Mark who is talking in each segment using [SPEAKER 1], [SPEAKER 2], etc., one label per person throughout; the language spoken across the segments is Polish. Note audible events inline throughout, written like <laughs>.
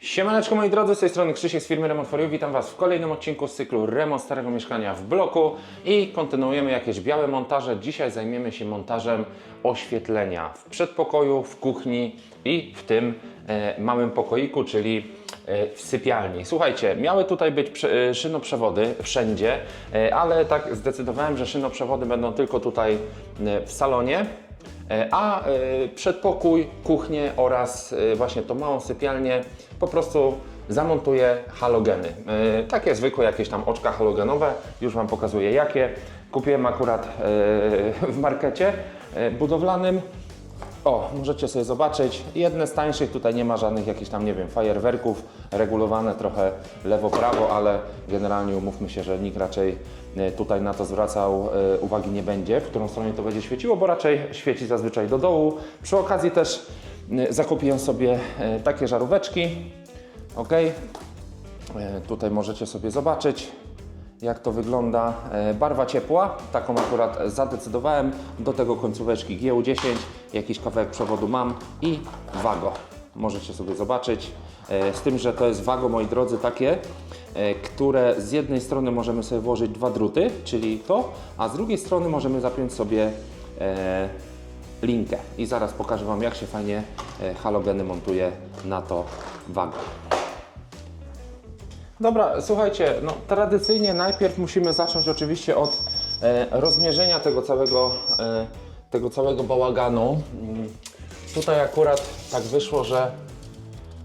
[SPEAKER 1] Siemaneczko moi drodzy, z tej strony Krzysiek z firmy Remont for You. Witam Was w kolejnym odcinku z cyklu Remont Starego Mieszkania w bloku i kontynuujemy jakieś białe montaże. Dzisiaj zajmiemy się montażem oświetlenia w przedpokoju, w kuchni i w tym e, małym pokoiku, czyli e, w sypialni. Słuchajcie, miały tutaj być e, szynoprzewody wszędzie, e, ale tak zdecydowałem, że szynoprzewody będą tylko tutaj w salonie. A przedpokój, kuchnię oraz właśnie tą małą sypialnię po prostu zamontuję halogeny. E, Takie zwykłe jakieś tam oczka halogenowe, już Wam pokazuję jakie. Kupiłem akurat e, w markecie e, budowlanym. O, możecie sobie zobaczyć. Jedne z tańszych, tutaj nie ma żadnych jakichś tam, nie wiem, fajerwerków, regulowane trochę lewo-prawo, ale generalnie umówmy się, że nikt raczej tutaj na to zwracał uwagi nie będzie, w którą stronę to będzie świeciło, bo raczej świeci zazwyczaj do dołu. Przy okazji też zakupiłem sobie e, takie żaróweczki. Ok, tutaj możecie sobie zobaczyć jak to wygląda. E, Barwa ciepła, taką akurat zadecydowałem. Do tego końcóweczki GU10, jakiś kawałek przewodu mam i wago. Możecie sobie zobaczyć. Z tym, że to jest wago, moi drodzy, takie, które z jednej strony możemy sobie włożyć dwa druty, czyli to, a z drugiej strony możemy zapiąć sobie linkę. I zaraz pokażę Wam, jak się fajnie e, halogeny montuje na to wago. Dobra, słuchajcie, no tradycyjnie najpierw musimy zacząć oczywiście od e, rozmierzenia tego całego, e, tego całego bałaganu. Mm, Tutaj akurat tak wyszło, że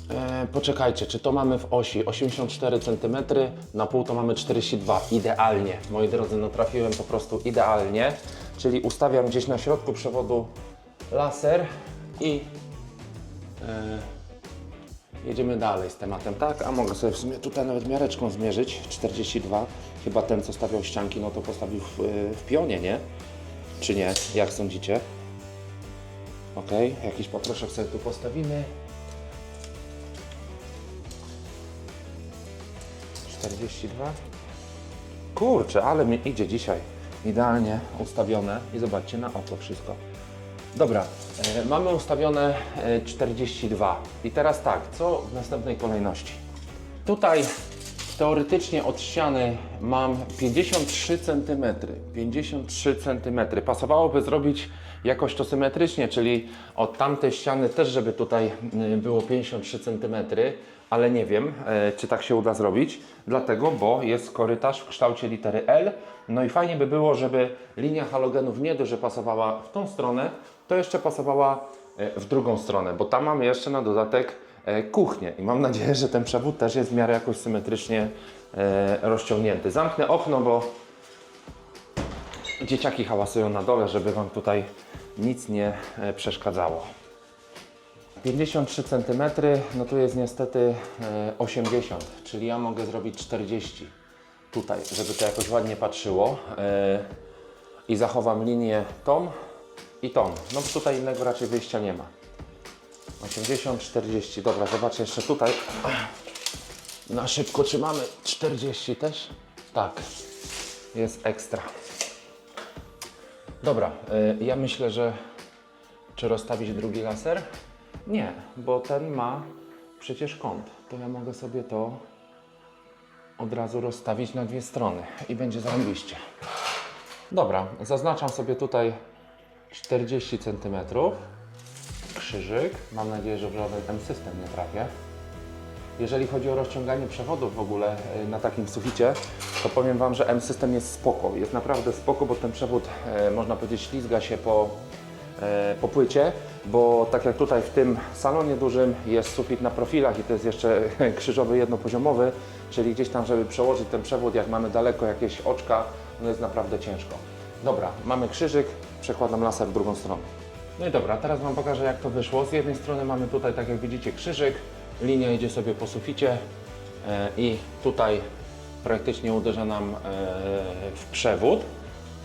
[SPEAKER 1] e, poczekajcie, czy to mamy w osi 84 cm, na pół to mamy 42, idealnie. Moi drodzy, no trafiłem po prostu idealnie, czyli ustawiam gdzieś na środku przewodu laser i e, Jedziemy dalej z tematem, tak? A mogę sobie w sumie tutaj nawet miareczką zmierzyć. 42. Chyba ten, co stawiał ścianki, no to postawił w, w pionie, nie? Czy nie? Jak sądzicie? Ok, jakiś poproszek sobie tu postawimy. 42. Kurczę, ale mi idzie dzisiaj. Idealnie ustawione. I zobaczcie na oko wszystko. Dobra, e, mamy ustawione e, 42. I teraz tak, co w następnej kolejności? Tutaj teoretycznie od ściany mam 53 cm. 53 cm. Pasowałoby zrobić jakoś to symetrycznie, czyli od tamtej ściany też, żeby tutaj y, było 53 cm, ale nie wiem, e, czy tak się uda zrobić, dlatego, bo jest korytarz w kształcie litery L. No i fajnie by było, żeby linia halogenów nie dość, że pasowała w tą stronę, to jeszcze pasowała e, w drugą stronę, bo tam mamy jeszcze na dodatek e, kuchnię i mam nadzieję, że ten przewód też jest w miarę jakoś symetrycznie rozciągnięty. Zamknę okno, bo dzieciaki hałasują na dole, żeby Wam tutaj nic nie przeszkadzało. 53 cm, no tu jest niestety e, 80, czyli ja mogę zrobić 40 tutaj, żeby to jakoś ładnie patrzyło e, i zachowam linię tą i tą. No tutaj innego raczej wyjścia nie ma. 80, 40, dobra, zobaczę jeszcze tutaj. Na szybko, czy mamy 40 też? Tak, jest ekstra. Dobra, y, ja myślę, że czy rozstawić drugi laser? Nie, bo ten ma przecież kąt. To ja mogę sobie to od razu rozstawić na dwie strony i będzie zarąbiście. Dobra, zaznaczam sobie tutaj 40 cm. Krzyżyk. Mam nadzieję, że w żaden M-system nie trafię. Jeżeli chodzi o rozciąganie przewodów w ogóle e, na takim suficie, to powiem Wam, że M-System jest spoko. Jest naprawdę spoko, bo ten przewód, e, można powiedzieć, ślizga się po, po płycie, bo tak jak tutaj w tym salonie dużym jest sufit na profilach i to jest jeszcze <laughs> krzyżowy jednopoziomowy, czyli gdzieś tam, żeby przełożyć ten przewód, jak mamy daleko jakieś oczka, no jest naprawdę ciężko. Dobra, mamy krzyżyk, przekładam laser w drugą stronę. No i dobra, teraz Wam pokażę jak to wyszło. Z jednej strony mamy tutaj, tak jak widzicie, krzyżyk, linia idzie sobie po suficie e, i tutaj praktycznie uderza nam e, w przewód.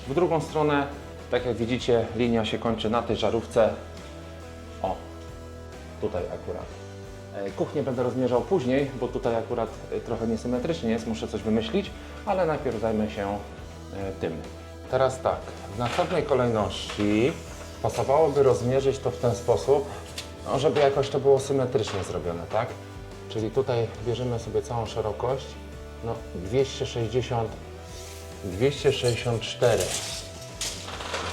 [SPEAKER 1] W drugą stronę, tak jak widzicie, linia się kończy na tej żarówce. O, tutaj akurat. E, Kuchnię będę rozmierzał później, bo tutaj akurat e, trochę niesymetrycznie jest, muszę coś wymyślić, ale najpierw zajmę się e, tym. Teraz tak, w następnej kolejności pasowałoby rozmierzyć to w ten sposób, no, żeby jakoś to było symetrycznie zrobione, tak? Czyli tutaj bierzemy sobie całą szerokość. No 260, 264.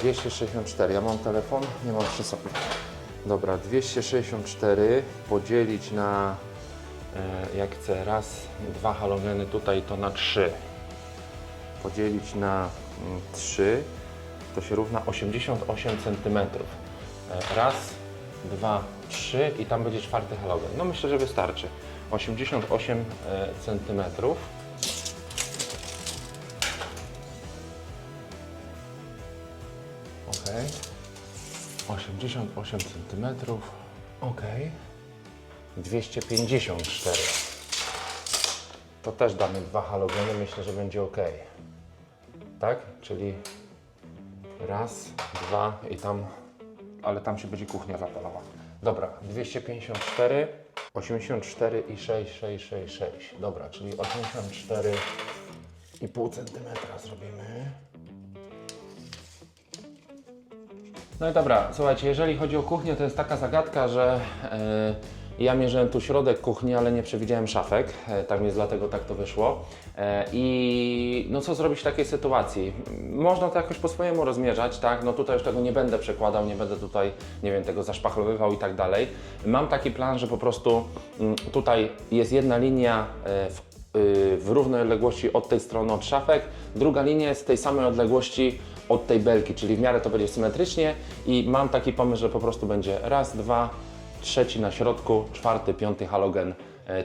[SPEAKER 1] 264. Ja mam telefon? Nie mam przy sobie. Dobra, 264 podzielić na, e, jak chcę, raz, dwa halogeny tutaj to na 3. Podzielić na 3 to się równa 88 cm. Raz, dwa, trzy i tam będzie czwarty halogen. No myślę, że wystarczy. 88 cm. 88 cm. Ok. 254. To też damy dwa halogeny, myślę, że będzie ok. Tak? Czyli raz, dwa i tam, ale tam się będzie kuchnia zapalała. Dobra, 254, 84 i 6, 6, 6, 6. Dobra, czyli 84,5 cm zrobimy. No i dobra, słuchajcie, jeżeli chodzi o kuchnię, to jest taka zagadka, że e, ja mierzyłem tu środek kuchni, ale nie przewidziałem szafek, e, tak więc dlatego tak to wyszło. E, I no co zrobić w takiej sytuacji? Można to jakoś po swojemu rozmierzać, tak? No tutaj już tego nie będę przekładał, nie będę tutaj, nie wiem, tego zaszpachlowywał i tak dalej. Mam taki plan, że po prostu mm, tutaj jest jedna linia w w równej odległości od tej strony od szafek, druga linia jest z tej samej odległości od tej belki, czyli w miarę to będzie symetrycznie. I mam taki pomysł, że po prostu będzie raz, dwa, trzeci na środku, czwarty, piąty halogen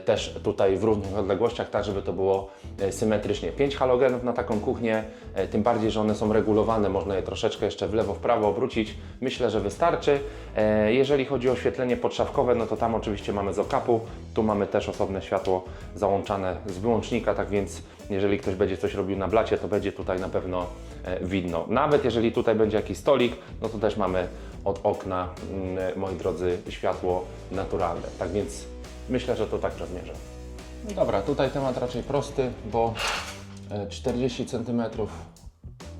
[SPEAKER 1] też tutaj w równych odległościach, tak żeby to było e, symetrycznie. Pięć halogenów na taką kuchnię, e, tym bardziej, że one są regulowane, można je troszeczkę jeszcze w lewo, w prawo obrócić. Myślę, że wystarczy. E, Jeżeli chodzi o oświetlenie podszafkowe, no to tam oczywiście mamy z okapu, tu mamy też osobne światło załączane z wyłącznika, tak więc jeżeli ktoś będzie coś robił na blacie, to będzie tutaj na pewno e, widno. Nawet jeżeli tutaj będzie jakiś stolik, no to też mamy od okna, mm, moi drodzy, światło naturalne. Tak więc myślę, że to tak rozmierzę. No dobra, tutaj temat raczej prosty, bo e, 40 cm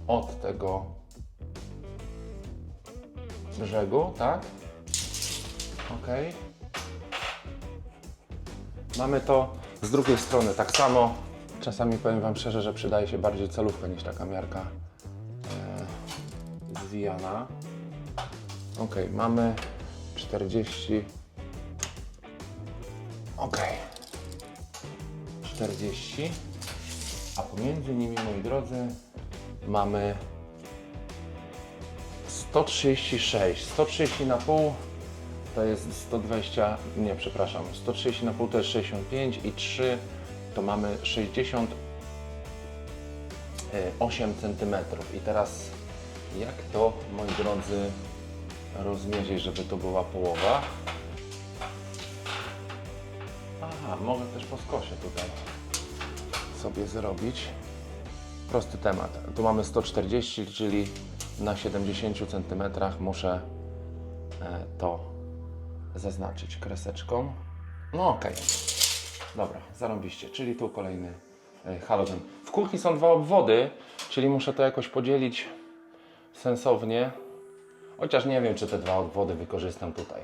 [SPEAKER 1] od tego brzegu, tak? Ok. Mamy to z drugiej strony tak samo. Czasami powiem Wam szczerze, że przydaje się bardziej celówka niż taka miarka e, zwijana. Ok, mamy 40. Ok. 40. A pomiędzy nimi, moi drodzy, mamy 136. 130 na pół to jest 120, nie przepraszam, 130 na pół to jest 65 i 3 to mamy 68 cm. I teraz jak to, moi drodzy, rozmierzyć, żeby to była połowa? Aha, mogę też po skosie tutaj sobie zrobić. Prosty temat. Tu mamy 140, czyli na 70 cm muszę e, to zaznaczyć kreseczką. No okej. Dobra, zarąbiście. Czyli tu kolejny e, halogen. W kuchni są dwa obwody, czyli muszę to jakoś podzielić sensownie. Chociaż nie wiem, czy te dwa obwody wykorzystam tutaj.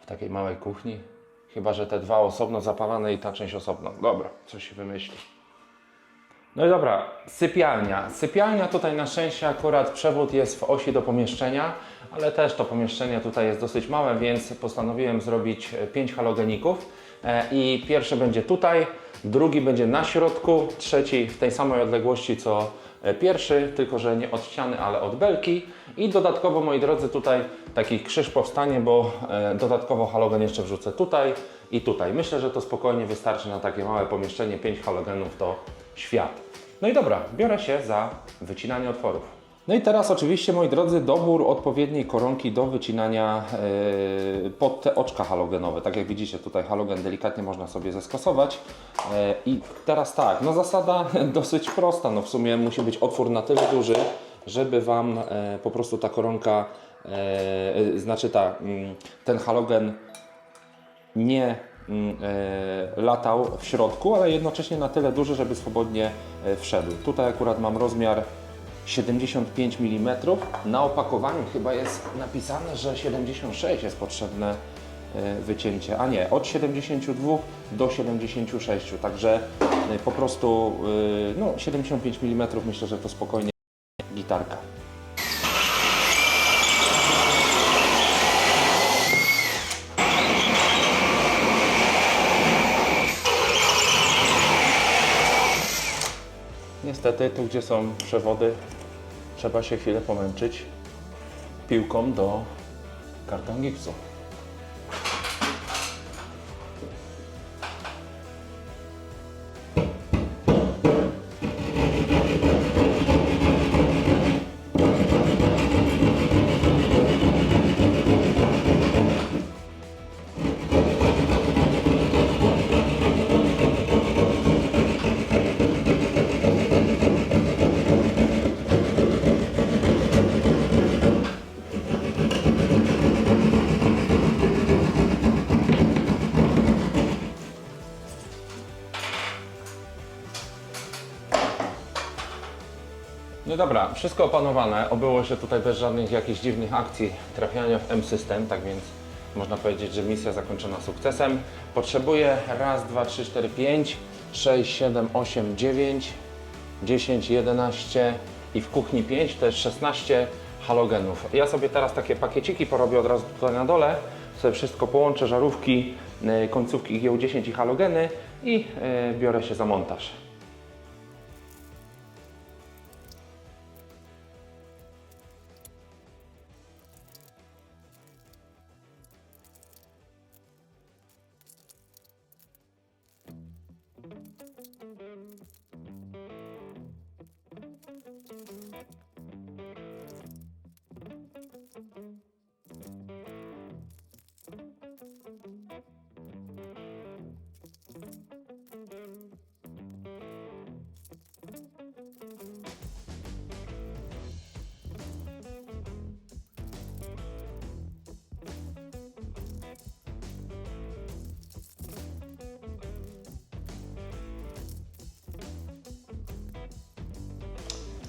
[SPEAKER 1] W takiej małej kuchni. Chyba, że te dwa osobno zapalane i ta część osobno. Dobra, coś się wymyśli. No i dobra, sypialnia. Sypialnia tutaj na szczęście akurat przewód jest w osi do pomieszczenia, ale też to pomieszczenie tutaj jest dosyć małe, więc postanowiłem zrobić 5 halogeników. E, I pierwszy będzie tutaj, drugi będzie na środku, trzeci w tej samej odległości co e, pierwszy, tylko że nie od ściany, ale od belki. I dodatkowo, moi drodzy, tutaj taki krzyż powstanie, bo e, dodatkowo halogen jeszcze wrzucę tutaj i tutaj. Myślę, że to spokojnie wystarczy na takie małe pomieszczenie. 5 halogenów to świat. No i dobra, biorę się za wycinanie otworów. No i teraz oczywiście, moi drodzy, dobór odpowiedniej koronki do wycinania yy, pod te oczka halogenowe. Tak jak widzicie, tutaj halogen delikatnie można sobie zeskasować. Yy, I teraz tak, no zasada <laughs> dosyć prosta. No w sumie musi być otwór na tyle duży, żeby Wam yy, po prostu ta koronka, znaczy ta, mm, ten halogen nie mm, e, latał w środku, ale jednocześnie na tyle duży, żeby swobodnie e, wszedł. Tutaj akurat mam rozmiar 75 mm. Na opakowaniu chyba jest napisane, że 76 jest potrzebne e, wycięcie, a nie, od 72 do 76, także e, po prostu e, no, 75 mm myślę, że to spokojnie gitarka. Niestety, tu gdzie są przewody, trzeba się chwilę pomęczyć piłką do karton gipsu. Dobra, wszystko opanowane. Obyło się tutaj bez żadnych jakichś dziwnych akcji trafiania w M-System, tak więc można powiedzieć, że misja zakończona sukcesem. Potrzebuję raz, dwa, trzy, cztery, pięć, sześć, siedem, osiem, dziewięć, 10, 11 i w kuchni 5 to jest 16 halogenów. Ja sobie teraz takie pakieciki porobię od razu tutaj na dole, sobie wszystko połączę, żarówki, y, końcówki GU10 i halogeny i y, biorę się za montaż.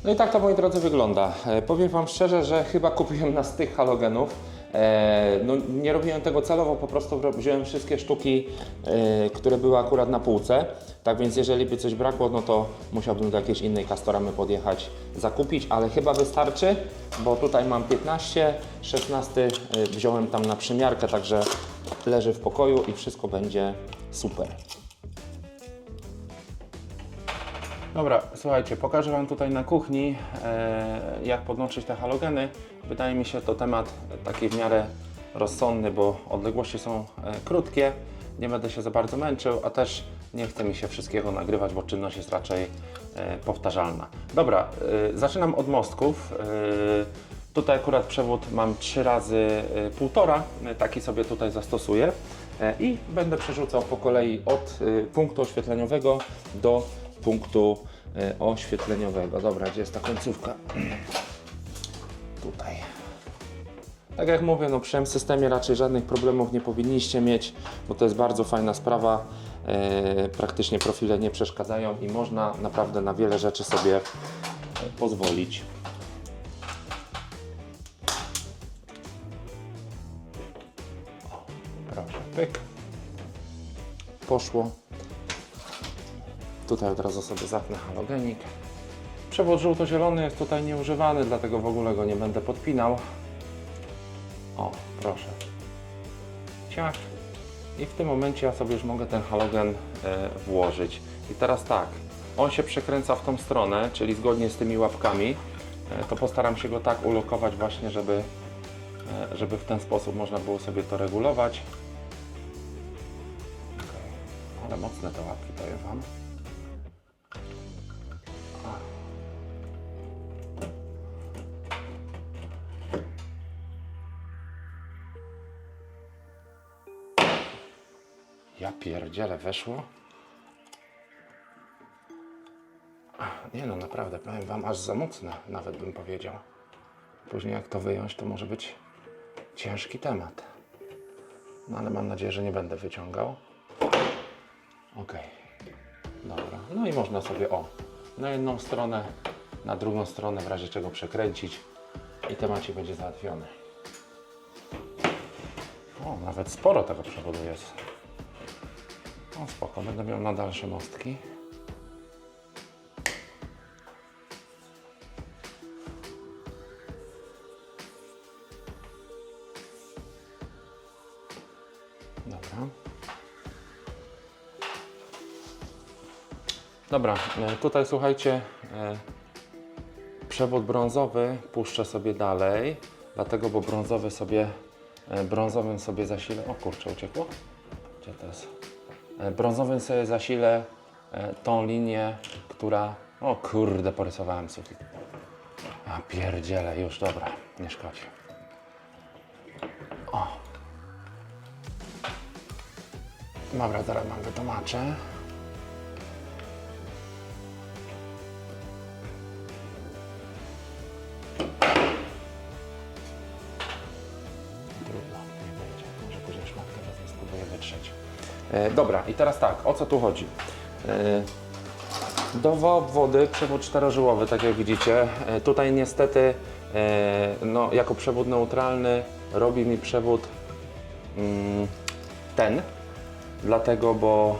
[SPEAKER 1] No i tak to moi drodzy wygląda. E, powiem Wam szczerze, że chyba kupiłem nas tych halogenów. E, no, nie robiłem tego celowo, po prostu wziąłem wszystkie sztuki, e, które były akurat na półce. Tak więc jeżeli by coś brakło, no to musiałbym do jakiejś innej kastoramy podjechać, zakupić, ale chyba wystarczy, bo tutaj mam 15, 16 e, wziąłem tam na przymiarkę, także leży w pokoju i wszystko będzie super. Dobra, słuchajcie, pokażę Wam tutaj na kuchni, e, jak podłączyć te halogeny. Wydaje mi się to temat taki w miarę rozsądny, bo odległości są e, krótkie, nie będę się za bardzo męczył, a też nie chce mi się wszystkiego nagrywać, bo czynność jest raczej e, powtarzalna. Dobra, e, zaczynam od mostków. E, tutaj akurat przewód mam 3 razy e, półtora, e, taki sobie tutaj zastosuję. E, I będę przerzucał po kolei od punktu oświetleniowego do punktu e, oświetleniowego. Dobra, gdzie jest ta końcówka? <clears throat> Tutaj. Tak jak mówię, no przy M-systemie raczej żadnych problemów nie powinniście mieć, bo to jest bardzo fajna sprawa. E, praktycznie profile nie przeszkadzają i można naprawdę na wiele rzeczy sobie e, pozwolić. O, Proszę, pyk. Poszło. Tutaj od razu sobie zapnę halogenik. Przewód żółto-zielony jest tutaj nieużywany, dlatego w ogóle go nie będę podpinał. O, proszę. Ciach. I w tym momencie ja sobie już mogę ten halogen e, włożyć. I teraz tak, on się przekręca w tą stronę, czyli zgodnie z tymi łapkami. E, to postaram się go tak ulokować właśnie, żeby, e, żeby w ten sposób można było sobie to regulować. Ale mocne te łapki daję Wam. Pierdziele weszło. Nie no, naprawdę, powiem Wam, aż za mocne, nawet bym powiedział. Później jak to wyjąć, to może być ciężki temat. No ale mam nadzieję, że nie będę wyciągał. Ok. Dobra. No i można sobie o, na jedną stronę, na drugą stronę w razie czego przekręcić i temacik będzie załatwiony. O, nawet sporo tego przewodu jest. O, spoko, będę miał na dalsze mostki. Dobra. Dobra, e, tutaj słuchajcie, e, przewód brązowy puszczę sobie dalej, dlatego, bo brązowy sobie, e, brązowym sobie zasilę, o kurczę, uciekło? Gdzie to jest? E, Brązowym sobie zasilę e, tą linię, która, o kurde, porysowałem sufit. A pierdziele, już, dobra, nie szkodzi. O. Dobra, zaraz Wam wytłumaczę. Dobra, i teraz tak, o co tu chodzi? E, do obwody przewód czterożyłowy, tak jak widzicie. E, tutaj niestety, e, no, jako przewód neutralny robi mi przewód mm, ten, dlatego, bo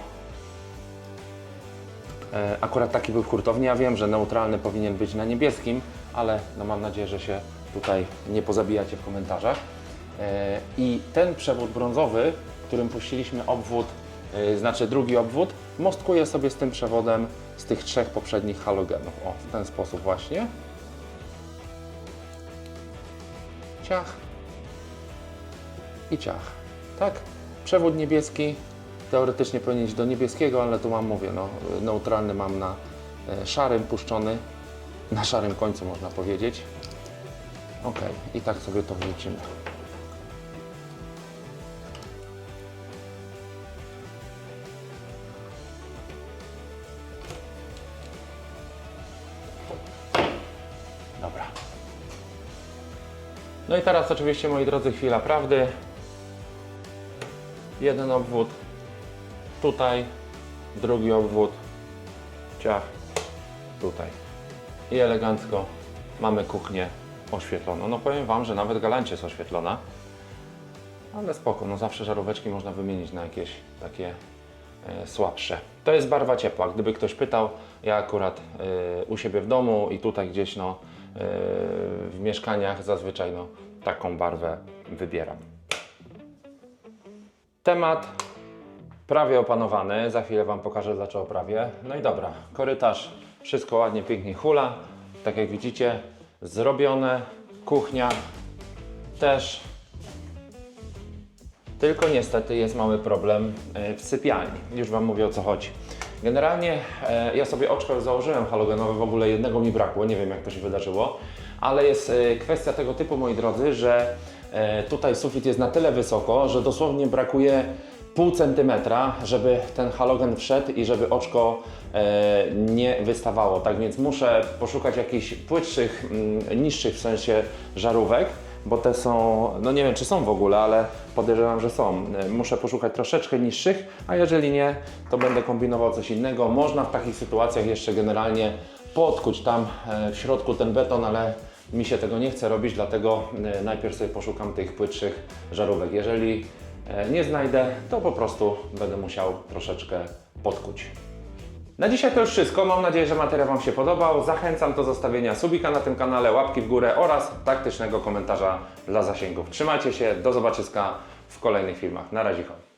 [SPEAKER 1] e, akurat taki był w hurtowni. Ja wiem, że neutralny powinien być na niebieskim, ale no, mam nadzieję, że się tutaj nie pozabijacie w komentarzach. E, I ten przewód brązowy, którym puściliśmy obwód, e, znaczy drugi obwód, mostkuje sobie z tym przewodem z tych trzech poprzednich halogenów. O, w ten sposób właśnie. Ciach. I ciach. Tak? Przewód niebieski teoretycznie powinien iść do niebieskiego, ale tu mam, mówię, no, neutralny mam na e, szarym puszczony, na szarym końcu można powiedzieć. Ok, i tak sobie to wrzucimy. No i teraz oczywiście, moi drodzy, chwila prawdy. Jeden obwód tutaj, drugi obwód, ciach, tutaj. I elegancko mamy kuchnię oświetloną. No powiem Wam, że nawet galancie jest oświetlona. Ale spoko, no zawsze żaróweczki można wymienić na jakieś takie e, słabsze. To jest barwa ciepła. Gdyby ktoś pytał, ja akurat e, u siebie w domu i tutaj gdzieś no, w mieszkaniach zazwyczaj no, taką barwę wybieram. Temat prawie opanowany. Za chwilę Wam pokażę dlaczego prawie. No i dobra, korytarz, wszystko ładnie, pięknie hula. Tak jak widzicie, zrobione. Kuchnia też tylko niestety jest mały problem e, w sypialni. Już Wam mówię o co chodzi. Generalnie e, ja sobie oczko założyłem halogenowe, w ogóle jednego mi brakło, nie wiem jak to się wydarzyło, ale jest e, kwestia tego typu, moi drodzy, że e, tutaj sufit jest na tyle wysoko, że dosłownie brakuje pół centymetra, żeby ten halogen wszedł i żeby oczko e, nie wystawało. Tak więc muszę poszukać jakichś płytszych, mm, niższych w sensie żarówek, bo te są, no nie wiem czy są w ogóle, ale podejrzewam, że są. E, Muszę poszukać troszeczkę niższych, a jeżeli nie, to będę kombinował coś innego. Można w takich sytuacjach jeszcze generalnie podkuć tam e, w środku ten beton, ale mi się tego nie chce robić, dlatego e, najpierw sobie poszukam tych płytszych żarówek. Jeżeli nie znajdę, to po prostu będę musiał troszeczkę podkuć. Na dzisiaj to już wszystko. Mam nadzieję, że materiał Wam się podobał. Zachęcam do zostawienia subika na tym kanale, łapki w górę oraz taktycznego komentarza dla zasięgów. Trzymajcie się, do zobaczyska w kolejnych filmach. Na razie.